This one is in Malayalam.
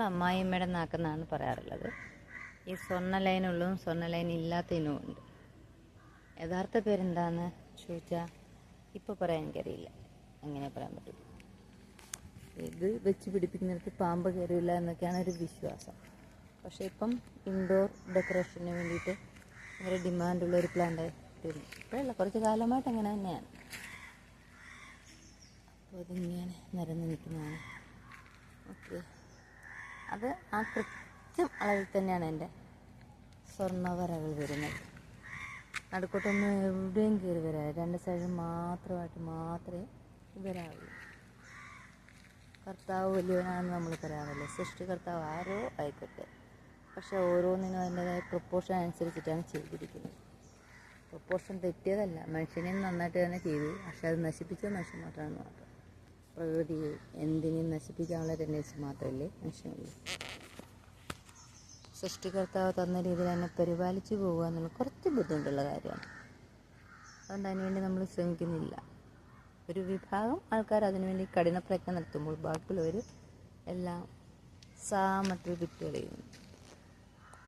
അമ്മായിയമ്മയുടെ നാക്കെന്നാണ് പറയാറുള്ളത്. ഈ സ്വർണ ലൈനുള്ളതും സ്വർണ ലൈൻ ഇല്ലാത്തതിനും ഉണ്ട്. യഥാർത്ഥ പേരെന്താന്ന് ചോദിച്ചാൽ ഇപ്പോൾ പറയാൻ എനിക്കറിയില്ല. അങ്ങനെ പറയാൻ പറ്റില്ല. ഇത് വെച്ച് പിടിപ്പിക്കുന്നിടത്ത് പാമ്പ് കയറില്ല എന്നൊക്കെയാണ് ഒരു വിശ്വാസം. പക്ഷേ ഇപ്പം ഇൻഡോർ ഡെക്കറേഷന് വേണ്ടിയിട്ട് ഭയങ്കര ഡിമാൻഡുള്ള ഒരു പ്ലാന്റ് ഇപ്പോഴല്ല കുറച്ച് കാലമായിട്ട് അങ്ങനെ തന്നെയാണ്. അപ്പോൾ അതിങ്ങനെ നിരന്ന് നിൽക്കുന്നതാണ്. ഓക്കെ. അത് ആ കൃത്യം അളവിൽ തന്നെയാണ് എന്റെ സ്വർണവരകൾ വരുന്നത്. നടുക്കോട്ടൊന്നും എവിടെയും കയറി വരാ രണ്ട് സൈഡിൽ മാത്രമായിട്ട് മാത്രമേ വരാവുള്ളൂ കർത്താവ് വലിയവനാണെന്ന് നമ്മൾ പറയാമല്ലോ. സൃഷ്ടികർത്താവ് ആരോ ആയിക്കോട്ടെ. പക്ഷേ ഓരോന്നിനും അതിന്റെതായ പ്രൊപ്പോർഷൻ അനുസരിച്ചിട്ടാണ് ചെയ്തിരിക്കുന്നത്. പ്രൊപ്പോർഷൻ തെറ്റിയതല്ല. മനുഷ്യനെ നന്നായിട്ട് തന്നെ ചെയ്തു. പക്ഷെ അത് നശിപ്പിച്ച മനുഷ്യൻ മാത്രമാണ് മാത്രം. പ്രകൃതിയെ എന്തിനേയും നശിപ്പിക്കാനുള്ള ടെൻഡൻസി മാത്രമല്ലേ മനുഷ്യനുള്ളൂ. സൃഷ്ടികർത്താവ് തന്ന രീതിയിൽ തന്നെ പരിപാലിച്ചു പോകുക എന്നുള്ള കുറച്ച് ബുദ്ധിമുട്ടുള്ള കാര്യമാണ്. അതുകൊണ്ട് അതിനുവേണ്ടി നമ്മൾ ശ്രമിക്കുന്നില്ല. ഒരു വിഭാഗം ആൾക്കാർ അതിനുവേണ്ടി കഠിന പ്രയത്നം നടത്തുമ്പോൾ ബാക്കിയുള്ളവർ എല്ലാം സാമത്തിൽ വിട്ടുകളയുന്നു.